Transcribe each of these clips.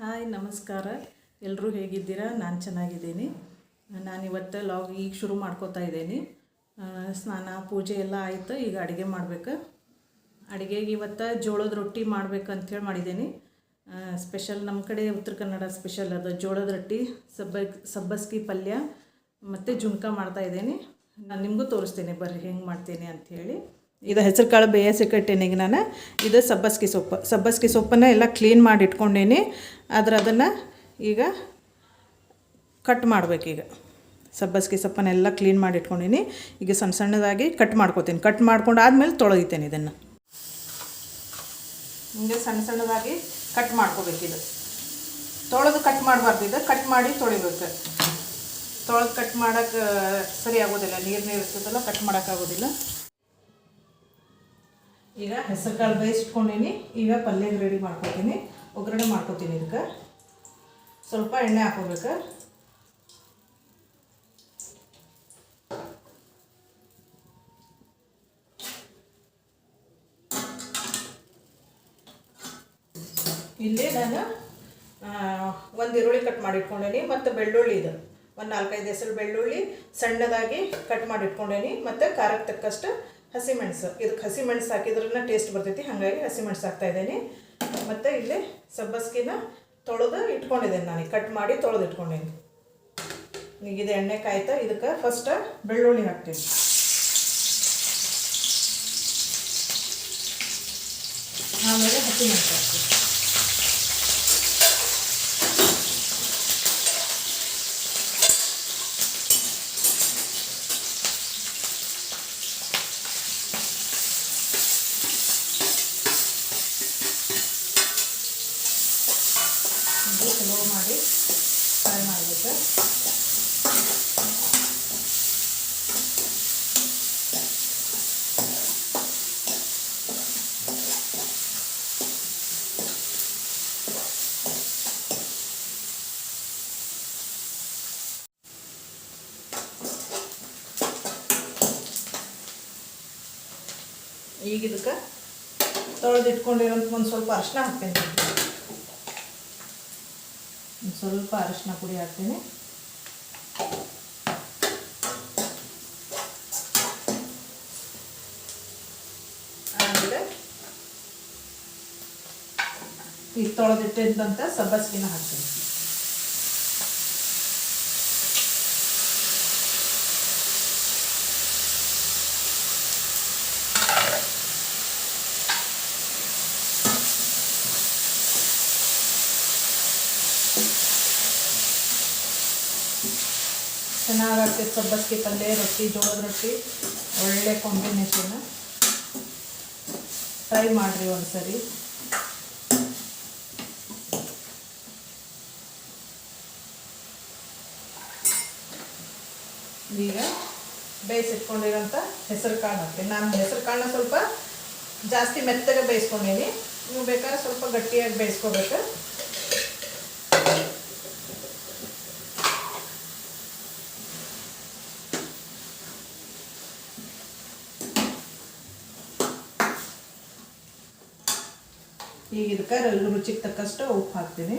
Hi, ನಮಸ್ಕಾರ. ಎಲ್ಲರೂ ಹೇಗಿದ್ದೀರಾ? ನಾನು ಚೆನ್ನಾಗಿದ್ದೀನಿ. ನಾನಿವತ್ತು ಲಾಗ್ ಈಗ ಶುರು ಮಾಡ್ಕೋತಾ ಇದ್ದೀನಿ. ಸ್ನಾನ, ಪೂಜೆ ಎಲ್ಲ ಆಯಿತು, ಈಗ ಅಡುಗೆ ಮಾಡಬೇಕು. ಅಡುಗೆಗೆ ಇವತ್ತು ಜೋಳದ ರೊಟ್ಟಿ ಮಾಡ್ಬೇಕು ಅಂಥೇಳಿ ಮಾಡಿದ್ದೀನಿ. ಸ್ಪೆಷಲ್ ನಮ್ಮ ಕಡೆ ಉತ್ತರ ಕನ್ನಡ ಸ್ಪೆಷಲ್ ಅದು. ಜೋಳದ ರೊಟ್ಟಿ, ಸಬ್ಬ, ಸಬ್ಬಸ್ಗಿ ಪಲ್ಯ, ಮತ್ತು ಜುಣ್ಕ ಮಾಡ್ತಾ ಇದ್ದೀನಿ. ನಾನು ನಿಮಗೂ ತೋರಿಸ್ತೀನಿ, ಬರ್ರಿ, ಹೆಂಗೆ ಮಾಡ್ತೀನಿ ಅಂಥೇಳಿ ಇದು ಹೆಸರು ಕಾಳು ಬೇಯಿಸಿಕಟ್ಟೇನಿ ಈಗ ನಾನು. ಇದು ಸಬ್ಬಸ್ಗೆ ಸೊಪ್ಪು. ಸಬ್ಬಸ್ಗೆ ಸೊಪ್ಪನ್ನು ಎಲ್ಲ ಕ್ಲೀನ್ ಮಾಡಿ ಇಟ್ಕೊಂಡೇನಿ. ಆದ್ರೆ ಅದನ್ನು ಈಗ ಕಟ್ ಮಾಡಬೇಕೀಗ ಸಬ್ಬಸ್ಗೆ ಸೊಪ್ಪನ್ನೆಲ್ಲ ಕ್ಲೀನ್ ಮಾಡಿ ಇಟ್ಕೊಂಡೀನಿ. ಈಗ ಸಣ್ಣ ಸಣ್ಣದಾಗಿ ಕಟ್ ಮಾಡ್ಕೋತೀನಿ. ಕಟ್ ಮಾಡ್ಕೊಂಡು ಆದಮೇಲೆ ತೊಳಗಿತೇನೆ ಇದನ್ನು. ಹಿಂಗೆ ಸಣ್ಣ ಸಣ್ಣದಾಗಿ ಕಟ್ ಮಾಡ್ಕೋಬೇಕಿದು ತೊಳೆದು ಕಟ್ ಮಾಡಬಾರ್ದು ಇದು. ಕಟ್ ಮಾಡಿ ತೊಳಿಬೇಕು. ತೊಳೆದು ಕಟ್ ಮಾಡೋಕ್ಕೆ ಸರಿ ಆಗೋದಿಲ್ಲ. ನೀರು ನೀರು ಇರ್ತದಲ್ಲ ಕಟ್ ಮಾಡೋಕ್ಕಾಗೋದಿಲ್ಲ ಈಗ ಹೆಸರು ಕಾಳು ಬೇಯಿಸ್ಕೊಂಡೀನಿ, ಈಗ ಪಲ್ಯ ರೆಡಿ ಮಾಡ್ಕೊತೀನಿ. ಒಗ್ಗರಣೆ ಮಾಡ್ಕೊತೀನಿ ಇದಕ್ಕೆ. ಸ್ವಲ್ಪ ಎಣ್ಣೆ ಹಾಕೋಬೇಕು. ಇಲ್ಲಿ ನಾನು ಒಂದು ಈರುಳ್ಳಿ ಕಟ್ ಮಾಡಿಟ್ಕೊಂಡೇನಿ ಮತ್ತು ಬೆಳ್ಳುಳ್ಳಿ ಇದು. ಒಂದು ನಾಲ್ಕೈದು ಹೆಸರು ಬೆಳ್ಳುಳ್ಳಿ ಸಣ್ಣದಾಗಿ ಕಟ್ ಮಾಡಿ ಇಟ್ಕೊಂಡೇನಿ ಮತ್ತು ಖಾರಕ್ಕೆ ತಕ್ಕಷ್ಟು ಹಸಿಮೆಣಸು ಇದಕ್ಕೆ ಹಸಿಮೆಣಸು ಹಾಕಿದ್ರನ್ನ ಟೇಸ್ಟ್ ಬರ್ತೈತಿ. ಹಾಗಾಗಿ ಹಸಿಮೆಣಸು ಹಾಕ್ತಾ ಇದ್ದೀನಿ. ಮತ್ತು ಇಲ್ಲಿ ಸಬ್ಬಸ್ಗಿನ ತೊಳೆದು ಇಟ್ಕೊಂಡಿದ್ದೇನೆ ನಾನು. ಕಟ್ ಮಾಡಿ ತೊಳೆದು ಇಟ್ಕೊಂಡೀನಿ ಈಗ ಇದು ಎಣ್ಣೆ ಕಾಯ್ತಾ ಇದಕ್ಕೆ ಫಸ್ಟ್ ಬೆಳ್ಳುಳ್ಳಿ ಹಾಕ್ತೀನಿ. ಆಮೇಲೆ ಹಸಿಮೆಣಸು ಹಾಕ್ತೀನಿ ಇದು ಸ್ಲೋ ಮಾಡಿ ಫ್ರೈ ಮಾಡಬೇಕು ಈಗ ಇದಕ್ಕೆ ತೊಳೆದು ಒಂದು ಸ್ವಲ್ಪ ಅರಿಶಿನ ಹಾಕ್ತೇನೆ. ಒಂದು ಸ್ವಲ್ಪ ಅರಿಶಿನ ಪುಡಿ ಹಾಕ್ತೀನಿ. ಆಮೇಲೆ ಈ ತೊಳೆದಿಟ್ಟಿದ್ದಂಥ ಸಬ್ಬಸ್ಗಿನ ಹಾಕ್ತೀನಿ. ಚೆನ್ನಾಗಾಗ್ತೈತೆ ಸಬ್ಬಸ್ಗೆ ಪಲ್ಯ ರೊಟ್ಟಿ, ಜೋಳದ ರೊಟ್ಟಿ. ಒಳ್ಳೆ ಕಾಂಬಿನೇಷನ್ ಟ್ರೈ ಮಾಡಿರಿ ಒಂದ್ಸರಿ. ಈಗ ಬೇಯಿಸಿಟ್ಕೊಂಡಿರೋಂಥ ಹೆಸರು ಕಾಳು ಹಾಕ್ತೀನಿ ನಾನು ಹೆಸರು ಕಾಳನ್ನ ಸ್ವಲ್ಪ ಜಾಸ್ತಿ ಮೆತ್ತಗೆ ಬೇಯಿಸ್ಕೊಂಡೀನಿ ನೀವು ಬೇಕಾದ್ರೆ ಸ್ವಲ್ಪ ಗಟ್ಟಿಯಾಗಿ ಬೇಯಿಸ್ಕೋಬೇಕು. ಇದಕ್ಕೆ ರುಚಿಗೆ ತಕ್ಕಷ್ಟು ಉಪ್ಪು ಹಾಕ್ತೀನಿ.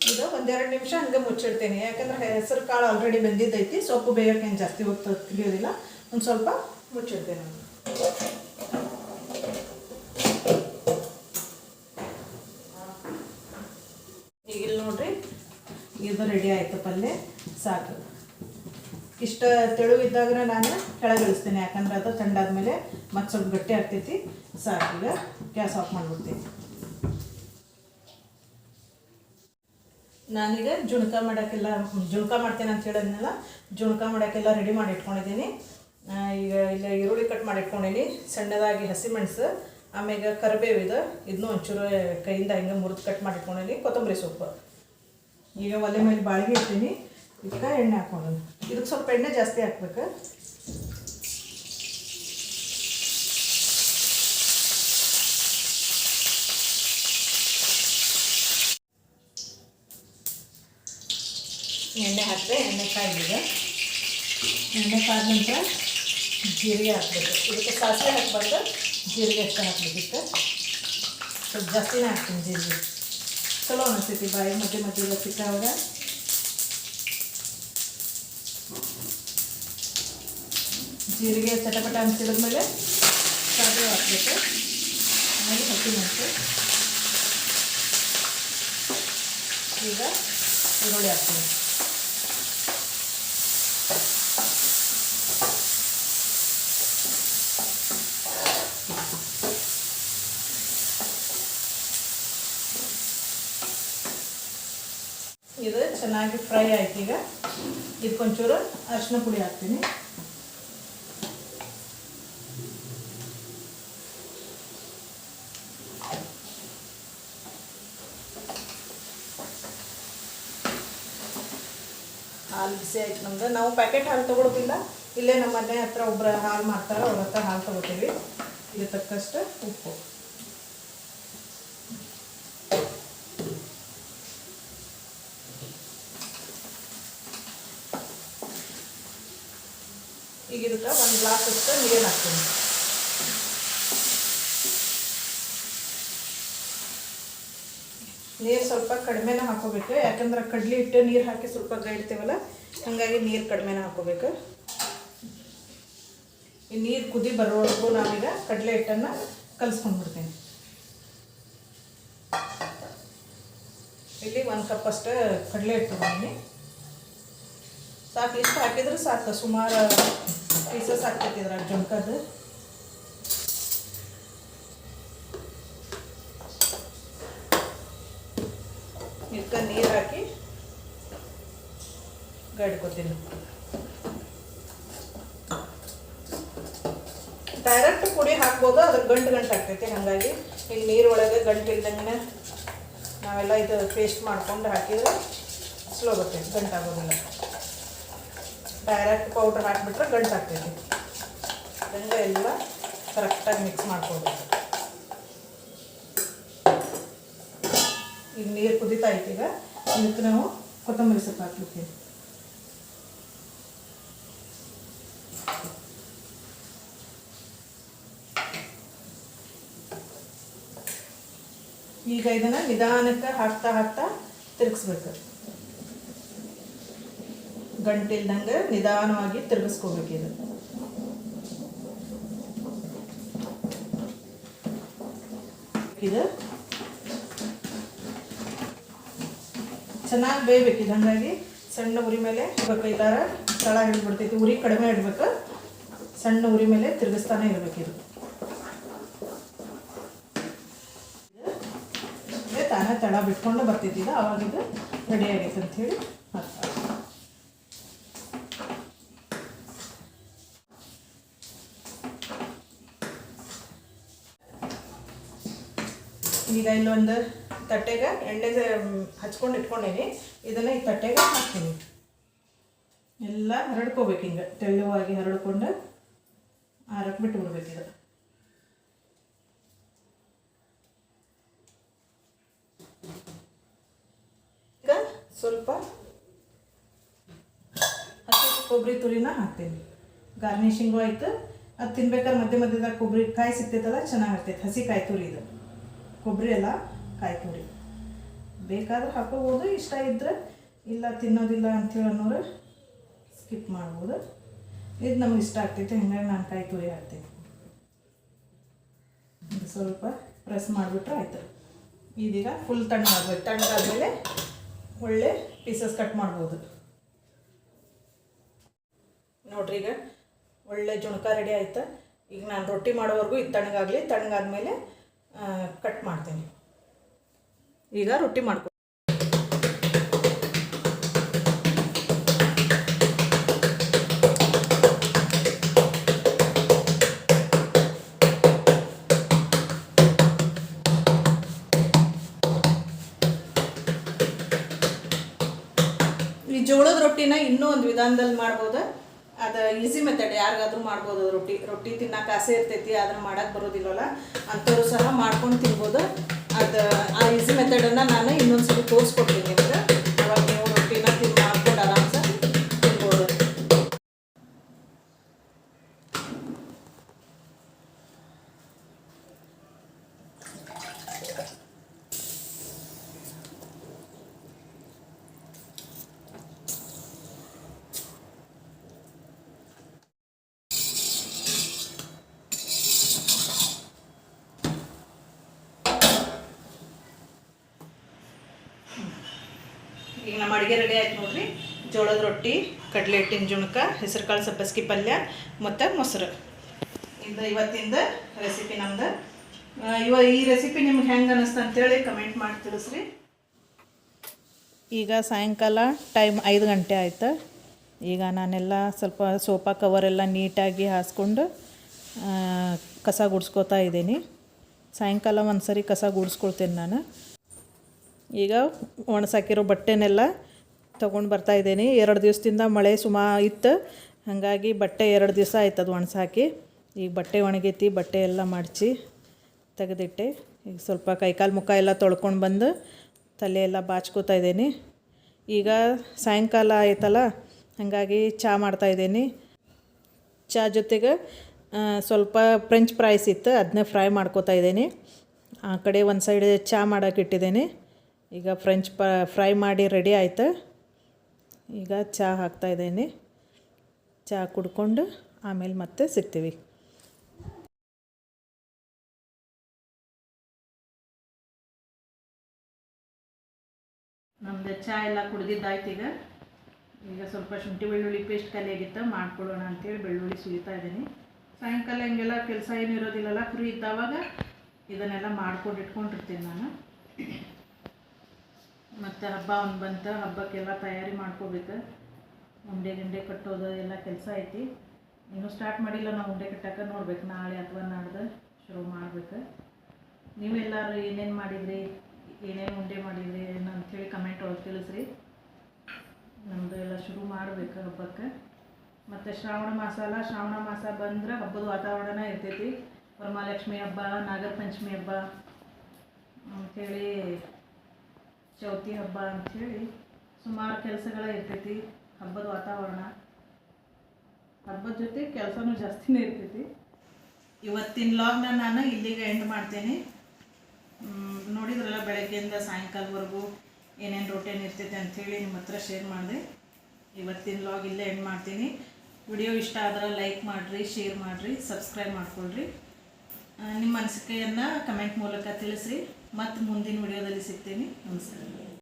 ಇದು ಒಂದೆರಡು ನಿಮಿಷ ಹಂಗೆ ಮುಚ್ಚಿಡ್ತೀನಿ. ಯಾಕಂದ್ರೆ ಹೆಸರು ಕಾಳು ಆಲ್ರೆಡಿ ಬೆಂದಿದ್ದೈತಿ, ಸೊಪ್ಪು ಬೇಯೋಕೆ ಜಾಸ್ತಿ ಹೊತ್ತು ತಿಳಿಯೋದಿಲ್ಲ ಒಂದು ಸ್ವಲ್ಪ ಮುಚ್ಚಿಡ್ತೇನೆ ನಾನು ಈಗ ಇಲ್ಲಿ ನೋಡ್ರಿ, ಇದು ರೆಡಿ ಆಯಿತು ಪಲ್ಯ ಸಾಕು. ಇಷ್ಟ ತೆಳು ಇದ್ದಾಗ ನಾನು ಕೆಳಗಿಳಿಸ್ತೇನೆ ಯಾಕಂದ್ರೆ ಅದು ಥಂಡಾದ್ಮೇಲೆ ಮತ್ತೆ ಸ್ವಲ್ಪ ಗಟ್ಟಿ ಆಗ್ತೈತಿ. ಸಾಕು, ಈಗ ಗ್ಯಾಸ್ ಆಫ್ ಮಾಡಿಬಿಡ್ತೀನಿ. ನಾನೀಗ ಜುಣಕ ಮಾಡೋಕ್ಕೆಲ್ಲ, ಜುಣಕ ಮಾಡ್ತೇನೆ ಅಂತ ಹೇಳೋದನ್ನೆಲ್ಲ ಜುಣಕ ಮಾಡೋಕ್ಕೆಲ್ಲ ರೆಡಿ ಮಾಡಿ ಇಟ್ಕೊಂಡಿದ್ದೀನಿ. ಈಗ ಇಲ್ಲ ಈರುಳ್ಳಿ ಕಟ್ ಮಾಡಿ ಇಟ್ಕೊಂಡೀನಿ ಸಣ್ಣದಾಗಿ ಹಸಿಮೆಣಸು ಆಮೇಲೆ ಕರಿಬೇವು ಇದು. ಇದನ್ನೂ ಒಂಚೂರು ಕೈಯಿಂದ ಹಿಂಗೆ ಮುರಿದು ಕಟ್ ಮಾಡಿ ಇಟ್ಕೊಂಡೀನಿ ಕೊತ್ತಂಬರಿ ಸೊಪ್ಪು. ಈಗ ಒಲೆ ಮೇಲೆ ಬಾಳಿಗೆ ಇಡ್ತೀನಿ ಇದಕ್ಕೆ ಎಣ್ಣೆ ಹಾಕೊಂಡು ಇದಕ್ಕೆ ಸ್ವಲ್ಪ ಎಣ್ಣೆ ಜಾಸ್ತಿ ಹಾಕ್ಬೇಕು. ಎಣ್ಣೆ ಹಾಕಿದೆ ಎಣ್ಣೆ ಕಾಯ್ದಿದೆ. ಎಣ್ಣೆ ಕಾದ ನಂತರ ಜೀರಿಗೆ ಹಾಕ್ಬೇಕು ಇದಕ್ಕೆ ಸಾಸಿವೆ ಹಾಕ್ಬಾರ್ದು ಜೀರಿಗೆ ಅಷ್ಟೇ ಹಾಕ್ಬೇಕಿತ್ತು ಸ್ವಲ್ಪ ಜಾಸ್ತಿನೇ ಹಾಕ್ತೀನಿ ಜೀರಿಗೆ ಚಲೋ ಅನಿಸ್ತೈತಿ ಬಾಯಿ ಮಧ್ಯೆ ಮಧ್ಯೆ ಸಿಕ್ಕಾವಾಗ ಜೀರಿಗೆ ಚಟಪಟ ಅನ್ಸಿಡಿದ್ಮೇಲೆ ಸಾಸಿವೆ ಹಾಕ್ಬೇಕು ಆಮೇಲೆ ಹಸಿಮೆಣಸು ಈಗ ಈರುಳ್ಳಿ ಹಾಕ್ತೀನಿ ಇದು ಚೆನ್ನಾಗಿ ಫ್ರೈ ಆಯ್ತು ಈಗ. ಇದಕ್ಕೊಂಚೂರು ಅರಿಶಿನ ಪುಡಿ ಹಾಕ್ತೀನಿ. ಹಾಲು ಬಿಸಿ ಆಯ್ತು ನಮ್ದು. ನಾವು ಪ್ಯಾಕೆಟ್ ಹಾಲು ತೊಗೊಳೋದಿಲ್ಲ. ಇಲ್ಲೇ ನಮ್ಮ ಮನೆ ಹತ್ರ ಒಬ್ಬರು ಹಾಲು ಮಾಡ್ತಾರೆ. ಅವ್ರ ಹತ್ರ ಹಾಲು ತೊಗೋತೀವಿ ಇದಕ್ಕೆ ತಕ್ಕಷ್ಟು ಉಪ್ಪು. ಈಗ ಇದಕ್ಕೆ ಒಂದು ಗ್ಲಾಸ್ ಅಷ್ಟು ನೀರು ಹಾಕ್ತೀನಿ. ನೀರು ಸ್ವಲ್ಪ ಕಡಿಮೆನ ಹಾಕೋಬೇಕು, ಯಾಕಂದ್ರೆ ಕಡ್ಲಿ ಇಟ್ಟು ನೀರು ಹಾಕಿ ಸ್ವಲ್ಪ ಗೈಡ್ತೀವಲ್ಲ ಹಾಗಾಗಿ ನೀರು ಕಡಿಮೆನ ಹಾಕೋಬೇಕು. ಈ ನೀರು ಕುದಿ ಬರೋವರೆಗೂ ನಾವೀಗ ಕಡಲೆ ಹಿಟ್ಟನ್ನು ಕಲಿಸ್ಕೊಂಡ್ಬಿಡ್ತೀನಿ ಇಲ್ಲಿ ಒಂದು ಕಪ್ ಅಷ್ಟು ಕಡಲೆ ಹಿಟ್ಟು ತಗೊಂಡಿನಿ. ಸಾಕು ಇಷ್ಟು ಹಾಕಿದ್ರೆ ಸಾಕು, ಸುಮಾರು ಪೀಸಸ್ ಹಾಕ್ತೈತಿ ಇದ್ರಾಗ ಜುಮ್ಕದ್ದು. ಇದಕ್ಕೆ ನೀರು ಹಾಕಿ ಗಡ್ಕೋತೀನಿ. ಡೈರೆಕ್ಟ್ ಪುಡಿ ಹಾಕ್ಬೋದು, ಅದ್ರ ಗಂಟು ಗಂಟು ಆಗ್ತೈತಿ, ಹಾಗಾಗಿ ಈಗ ನೀರೊಳಗೆ ಗಂಟು ಇಲ್ದಂಗೆ ನಾವೆಲ್ಲ ಇದು ಪೇಸ್ಟ್ ಮಾಡ್ಕೊಂಡು ಹಾಕಿದ್ರೆ ಸ್ಲೋ ಬರ್ತೈತಿ ಗಂಟು ಆಗೋದಿಲ್ಲ ಡೈರೆಕ್ಟ್ ಪೌಡ್ರ್ ಹಾಕಿಬಿಟ್ರೆ ಗಂಟು ಆಗ್ತೈತಿ. ಹಂಗೆ ಎಲ್ಲ ಕರೆಕ್ಟಾಗಿ ಮಿಕ್ಸ್ ಮಾಡ್ಕೊಬೇಕು. ಈಗ ನೀರು ಕುದೀತಾ ಈಗ. ಇದಕ್ಕೆ ನಾವು ಕೊತ್ತಂಬರಿ ಸೊಪ್ಪು ಹಾಕ್ಬಿಡ್ತೀವಿ. ಈಗ ಇದನ್ನು ನಿಧಾನಕ್ಕೆ ಹಾಕ್ತಾ ಹಾಕ್ತಾ ತಿರುಗಿಸ್ಬೇಕು. ಗಂಟಿಲ್ದಂಗೆ ನಿಧಾನವಾಗಿ ತಿರುಗಿಸ್ಕೋಬೇಕು ಇದು ಚೆನ್ನಾಗಿ ಬೇಯ್ಬೇಕು ಇದು. ಹಾಗಾಗಿ ಸಣ್ಣ ಉರಿ ಮೇಲೆ ಇಲ್ಲಾರ ತಳ ಹಿಡ್ಬಿಡ್ತೈತಿ ಉರಿ ಕಡಿಮೆ ಇಡ್ಬೇಕು. ಸಣ್ಣ ಉರಿ ಮೇಲೆ ತಿರುಗಿಸ್ತಾನೆ ಇರ್ಬೇಕು ಇದು. ಇದು ತಾನೇ ತಳ ಬಿಟ್ಕೊಂಡು ಬರ್ತೈತಿ ಇದು ಅವಾಗ ಇದು ರೆಡಿ ಆಗೈತೆ ಅಂತ ಈಗ ಇಲ್ಲೊಂದು ತಟ್ಟೆಗೆ ಎಣ್ಣೆ ಹಚ್ಕೊಂಡು ಇಟ್ಕೊಂಡೇನಿ. ಇದನ್ನು ಈ ತಟ್ಟೆಗೆ ಹಾಕ್ತೀನಿ. ಎಲ್ಲ ಹರಡ್ಕೋಬೇಕು ಹಿಂಗೆ. ತೆಳುವಾಗಿ ಹರಡ್ಕೊಂಡು ಆರಕ್ಕೆ ಬಿಟ್ಟು ಬಿಡ್ಬೇಕು ಇದು ಈಗ ಸ್ವಲ್ಪ ಹಸಿ ಕೊಬ್ಬರಿ ತುರಿನ ಹಾಕ್ತೀನಿ. ಗಾರ್ನಿಶಿಂಗು ಆಯ್ತು. ಅದು ತಿನ್ಬೇಕಾದ್ರೆ ಮಧ್ಯ ಮಧ್ಯದಾಗ ಕೊಬ್ಬರಿ ಕಾಯಿ ಸಿಗ್ತೈತಲ್ಲ ಚೆನ್ನಾಗಿರ್ತೈತೆ ಹಸಿ ಕಾಯಿ ತುರಿ ಇದು. ಕೊಬ್ಬರಿ ಎಲ್ಲ ಕಾಯಿ ತುರಿ ಬೇಕಾದ್ರೆ ಹಾಕೋಬೋದು ಇಷ್ಟ ಇದ್ದರೆ ಇಲ್ಲ ತಿನ್ನೋದಿಲ್ಲ ಅಂಥೇಳಿ ಅನ್ನೋರು ಸ್ಕಿಪ್ ಮಾಡ್ಬೋದು. ಇದು ನಮ್ಗೆ ಇಷ್ಟ ಆಗ್ತೈತೆ, ಹಿಂಗಾಗಿ ನಾನು ಕಾಯಿ ತುರಿ ಹಾಕ್ತೀನಿ ಸ್ವಲ್ಪ ಪ್ರೆಸ್ ಮಾಡಿಬಿಟ್ರೆ ಆಯ್ತು. ಇದೀಗ ಫುಲ್ ತಣ್ಣಗಾಗ್ಬೇಕು ತಣ್ಣಗಾದ್ಮೇಲೆ ಒಳ್ಳೆ ಪೀಸಸ್ ಕಟ್ ಮಾಡ್ಬೋದು. ನೋಡ್ರಿ ಈಗ ಒಳ್ಳೆ ಜುಣಕ ರೆಡಿ ಆಯ್ತು. ಈಗ ನಾನು ರೊಟ್ಟಿ ಮಾಡೋವರೆಗೂ ಇದು ತಣ್ಣಗಾಗಲಿ. ತಣ್ಣಗಾದ್ಮೇಲೆ ಕಟ್ ಮಾಡ್ತೀನಿ. ಈಗ ರೊಟ್ಟಿ ಮಾಡ್ಕೊ ಈ ಜೋಳದ ರೊಟ್ಟಿನ ಇನ್ನೂ ಒಂದು ವಿಧಾನದಲ್ಲಿ ಮಾಡ್ಬೋದು? ಅದು ಈಸಿ ಮೆಥಡ್ ಯಾರಿಗಾದ್ರೂ ಮಾಡ್ಬೋದು ರೊಟ್ಟಿ ರೊಟ್ಟಿ ತಿನ್ನಕ್ಕೆ ಆಸೆ ಇರ್ತೈತಿ ಅದನ್ನ ಮಾಡಕ್ಕೆ ಬರೋದಿಲ್ಲಲ್ಲ, ಅಂಥವ್ರು ಸಹ ಮಾಡ್ಕೊಂಡು ತಿನ್ಬೋದು. ಅದು ಆ ಈಸಿ ಮೆಥಡನ್ನು ನಾನು ಇನ್ನೊಂದು ಸಲ ತೋರಿಸ್ಕೊಡ್ತೀನಿ ನಿಮ್ಗೆ ಅವಾಗ ನೀವು ರೊಟ್ಟಿನ ತಿನ್ ಮಾಡ್ಕೊಂಡು ಅಡುಗೆ ರೆಡಿ ಆಯ್ತು ನೋಡ್ರಿ. ಜೋಳದ ರೊಟ್ಟಿ, ಕಡಲೆ ಹಿಟ್ಟಿನ ಜುಣಕ ಹೆಸರುಕಾಳು ಸಬ್ಬಸ್ಗಿ ಪಲ್ಯ ಮತ್ತು ಮೊಸರು. ಇದು ಇವತ್ತಿಂದ ರೆಸಿಪಿ ನಮ್ದು. ಇವ ಈ ರೆಸಿಪಿ ನಿಮ್ಗೆ ಹೆಂಗೆ ಅನ್ನಿಸ್ತು ಅಂತೇಳಿ ಕಮೆಂಟ್ ಮಾಡಿ ತಿಳಿಸ್ರಿ. ಈಗ ಸಾಯಂಕಾಲ ಟೈಮ್ ಐದು ಗಂಟೆ ಆಯಿತು. ಈಗ ನಾನೆಲ್ಲ ಸ್ವಲ್ಪ ಸೋಫಾ ಕವರೆಲ್ಲ ನೀಟಾಗಿ ಹಾಸ್ಕೊಂಡು ಕಸ ಗುಡಿಸ್ಕೋತಾ ಇದ್ದೀನಿ. ಸಾಯಂಕಾಲ ಒಂದು ಸರಿ ಕಸ ಗುಡಿಸ್ಕೊಳ್ತೇನೆ ನಾನು. ಈಗ ಒಣಸಾಕಿರೋ ಬಟ್ಟೆನೆಲ್ಲ ತೊಗೊಂಡು ಬರ್ತಾ ಇದ್ದೀನಿ. ಎರಡು ದಿವಸದಿಂದ ಮಳೆ ಸುಮಾ ಇತ್ತು. ಹಾಗಾಗಿ ಬಟ್ಟೆ ಎರಡು ದಿವಸ ಆಯ್ತು ಅದು ಒಣಸಾಕಿ ಈಗ ಬಟ್ಟೆ ಒಣಗೈತಿ, ಬಟ್ಟೆ ಎಲ್ಲ ಮಡಚಿ ತೆಗೆದಿಟ್ಟೆ. ಈಗ ಸ್ವಲ್ಪ ಕೈಕಾಲು ಮುಖ ಎಲ್ಲ ತೊಳ್ಕೊಂಡು ಬಂದು ತಲೆ ಎಲ್ಲ ಬಾಚ್ಕೋತಾ ಇದ್ದೀನಿ. ಈಗ ಸಾಯಂಕಾಲ ಆಯ್ತಲ್ಲ, ಹಾಗಾಗಿ ಚಹಾ ಮಾಡ್ತಾಯಿದ್ದೀನಿ ಚಹಾ ಜೊತೆಗೆ ಸ್ವಲ್ಪ ಫ್ರೆಂಚ್ ಫ್ರೈಸ್ ಇತ್ತು ಅದನ್ನೇ ಫ್ರೈ ಮಾಡ್ಕೋತಾ ಇದ್ದೀನಿ. ಆ ಕಡೆ ಒಂದು ಸೈಡ್ ಚಹಾ ಮಾಡೋಕೆ ಇಟ್ಟಿದ್ದೀನಿ. ಈಗ ಫ್ರೆಂಚ್ ಪ ಫ್ರೈ ಮಾಡಿ ರೆಡಿ ಆಯ್ತು. ಈಗ ಚಹಾ ಹಾಕ್ತಾ ಇದ್ದೀನಿ. ಚಹಾ ಕುಡ್ಕೊಂಡು ಆಮೇಲೆ ಮತ್ತೆ ಸಿಗ್ತೀವಿ. ನಮ್ಮದು ಚಹಾ ಎಲ್ಲ ಕುಡ್ದಿದ್ದಾಯ್ತು ಈಗ. ಈಗ ಸ್ವಲ್ಪ ಶುಂಠಿ ಬೆಳ್ಳುಳ್ಳಿ ಪೇಸ್ಟ್ ಕಲಿಯಾಗಿತ್ತು ಮಾಡ್ಕೊಳ್ಳೋಣ ಅಂತೇಳಿ ಬೆಳ್ಳುಳ್ಳಿ ಸುಲಿತಾ ಇದ್ದೀನಿ. ಸಾಯಂಕಾಲ ಹಿಂಗೆಲ್ಲ ಕೆಲಸ ಏನು ಇರೋದಿಲ್ಲಲ್ಲ ಫ್ರೀ ಇದ್ದಾವಾಗ ಇದನ್ನೆಲ್ಲ ಮಾಡ್ಕೊಂಡು ಇಟ್ಕೊಂಡಿರ್ತೀನಿ ನಾನು. ಮತ್ತು ಹಬ್ಬ ಒಂದು ಬಂತು, ಹಬ್ಬಕ್ಕೆಲ್ಲ ತಯಾರಿ ಮಾಡ್ಕೋಬೇಕು. ಉಂಡೆ ಗಿಂಡೆ ಕಟ್ಟೋದು ಎಲ್ಲ ಕೆಲಸ ಐತಿ. ಇನ್ನೂ ಸ್ಟಾರ್ಟ್ ಮಾಡಿಲ್ಲ ನಾವು ಉಂಡೆ ಕಟ್ಟಕ್ಕೆ ನೋಡ್ಬೇಕು ನಾಳೆ ಅಥವಾ ನಾಡ್ದು ಶುರು ಮಾಡ್ಬೇಕು. ನೀವೆಲ್ಲರೂ ಏನೇನು ಮಾಡಿದ್ರಿ, ಏನೇನು ಉಂಡೆ ಮಾಡಿದ್ರಿ, ಏನು ಅಂಥೇಳಿ ಕಮೆಂಟ್ ಒಳಗೆ ತಿಳಿಸ್ರಿ. ನಮ್ಮದು ಎಲ್ಲ ಶುರು ಮಾಡಬೇಕು ಹಬ್ಬಕ್ಕೆ. ಮತ್ತು ಶ್ರಾವಣ ಮಾಸ ಅಲ್ಲ ಶ್ರಾವಣ ಮಾಸ ಬಂದ್ರೆ ಹಬ್ಬದ ವಾತಾವರಣ ಇರ್ತೈತಿ. ವರಮಹಾಲಕ್ಷ್ಮಿ ಹಬ್ಬ ನಾಗರ ಪಂಚಮಿ ಹಬ್ಬ ಅಂಥೇಳಿ ಚೌತಿ ಹಬ್ಬ ಅಂಥೇಳಿ ಸುಮಾರು ಕೆಲಸಗಳ ಇರ್ತೈತಿ. ಹಬ್ಬದ ವಾತಾವರಣ. ಹಬ್ಬದ ಜೊತೆ ಕೆಲಸನೂ ಜಾಸ್ತಿನೇ ಇರ್ತೈತಿ. ಇವತ್ತಿನ ಲಾಗ್ನ ನಾನು ಇಲ್ಲಿಗೆ ಎಂಡ್ ಮಾಡ್ತೀನಿ. ನೋಡಿದ್ರಲ್ಲ ಬೆಳಗ್ಗೆಯಿಂದ ಸಾಯಂಕಾಲವರೆಗೂ ಏನೇನು ರೊಟೇನ್ ಇರ್ತೈತೆ ಅಂಥೇಳಿ ನಿಮ್ಮ ಹತ್ರ ಶೇರ್ ಮಾಡಿದೆ. ಇವತ್ತಿನ ಲಾಗ್ ಇಲ್ಲೇ ಎಂಡ್ ಮಾಡ್ತೀನಿ. ವಿಡಿಯೋ ಇಷ್ಟ ಆದ್ರೆ ಲೈಕ್ ಮಾಡಿರಿ ಶೇರ್ ಮಾಡಿರಿ ಸಬ್ಸ್ಕ್ರೈಬ್ ಮಾಡ್ಕೊಳ್ರಿ. ನಿಮ್ಮ ಅನಿಸಿಕೆಯನ್ನು ಕಮೆಂಟ್ ಮೂಲಕ ತಿಳಿಸ್ರಿ. ಮತ್ತು ಮುಂದಿನ ವಿಡಿಯೋದಲ್ಲಿ ಸಿಗ್ತೀನಿ. ನಮಸ್ಕಾರ.